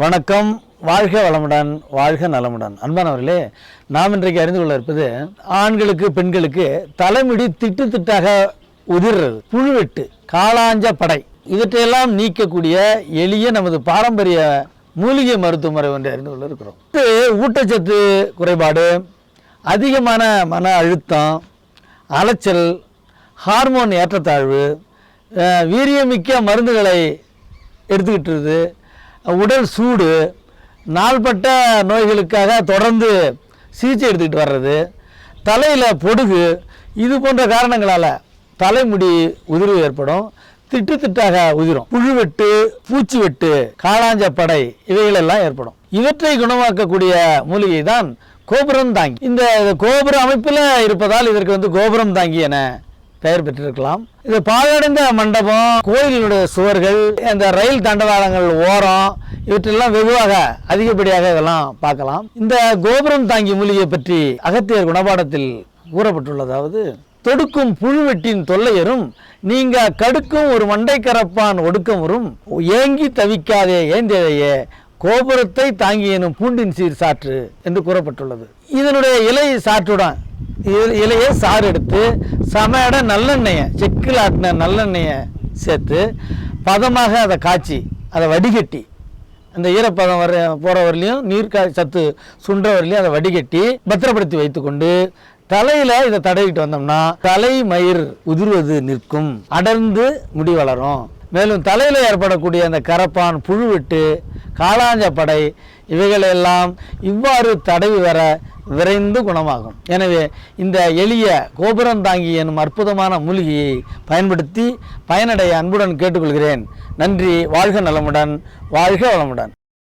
வணக்கம். வாழ்க வளமுடன் வாழ்க நலமுடன். அன்பானவர்களே நாம் இன்றைக்கு அறிந்து கொள்ள இருப்பது ஆண்களுக்கு பெண்களுக்கு தலைமுடி திட்டு திட்டாக உதிர்றது புழுவெட்டு காளாஞ்ச படை. இவற்றையெல்லாம் நீக்கக்கூடிய எளிய நமது பாரம்பரிய மூலிகை மருத்துவ முறை ஒன்றை அறிந்து கொள்ள இருக்கிறோம். இது ஊட்டச்சத்து குறைபாடு அதிகமான மன அழுத்தம் அலைச்சல் ஹார்மோன் ஏற்றத்தாழ்வு வீரியமிக்க மருந்துகளை எடுத்துக்கிட்டுருது உடல் சூடு நாள்பட்ட நோய்களுக்காக தொடர்ந்து சிகிச்சை எடுத்துக்கிட்டு வர்றது தலையில் பொடுகு இது போன்ற காரணங்களால் தலைமுடி உதிர்வு ஏற்படும் திட்டு திட்டாக உதிரும். புழுவெட்டு பூச்சி வெட்டு காளாஞ்ச படை இவைகளெல்லாம் ஏற்படும். இவற்றை குணமாக்கக்கூடிய மூலிகை தான் கோபுரம் தாங்கி. இந்த கோபுர அமைப்பில் இருப்பதால் இதற்கு வந்து கோபுரம் தாங்கி என பெயர் பெற்றிருக்கலாம். இது பாழடைந்த மண்டபம் கோயிலுடைய சுவர்கள் இந்த ரயில் தண்டவாளங்கள் ஓரம் இவற்றெல்லாம் வெகுவாக அதிகப்படியாக இதெல்லாம் பார்க்கலாம். இந்த கோபுரம் தாங்கி மூலிகை பற்றி அகத்தியர் குணபாடத்தில் கூறப்பட்டுள்ளதாவது தொடுக்கும் புழுவெட்டின் தொல்லையரும் நீங்க கடுக்கும் ஒரு மண்டைக்கரப்பான் ஒடுக்கமரும் ஏங்கி தவிக்காதே ஏந்தியதையே கோபுரத்தை தாங்கி எனும் பூண்டின் சீர் சாற்று என்று கூறப்பட்டுள்ளது. இதனுடைய இலை சாற்றுடன் இ- இலையை சாறு எடுத்து சமையட நல்லெண்ணெயை செக்கில் ஆட்டின நல்லெண்ணெயை சேர்த்து பதமாக அதை காய்ச்சி அதை வடிகட்டி அந்த ஈரப்பதம் வர போகிற வரலையும் நீர் கா சத்து சுண்டுற வரலையும் அதை வடிகட்டி பத்திரப்படுத்தி வைத்துக்கொண்டு தலையில் இதை தடவிட்டு வந்தோம்னா தலை மயிர் உதிர்வது நிற்கும். அடர்ந்து முடி வளரும். மேலும் தலையில் ஏற்படக்கூடிய அந்த கரப்பான் புழுவெட்டு காளாஞ்ச படை இவைகளெல்லாம் இவ்வாறு தடவி வர விரைந்து குணமாகும். எனவே இந்த எளிய கோபுரம் தாங்கி எனும் அற்புதமான மூலிகையை பயன்படுத்தி பயனடைய அன்புடன் கேட்டுக்கொள்கிறேன். நன்றி வாழ்க நலமுடன் வாழ்க வளமுடன்.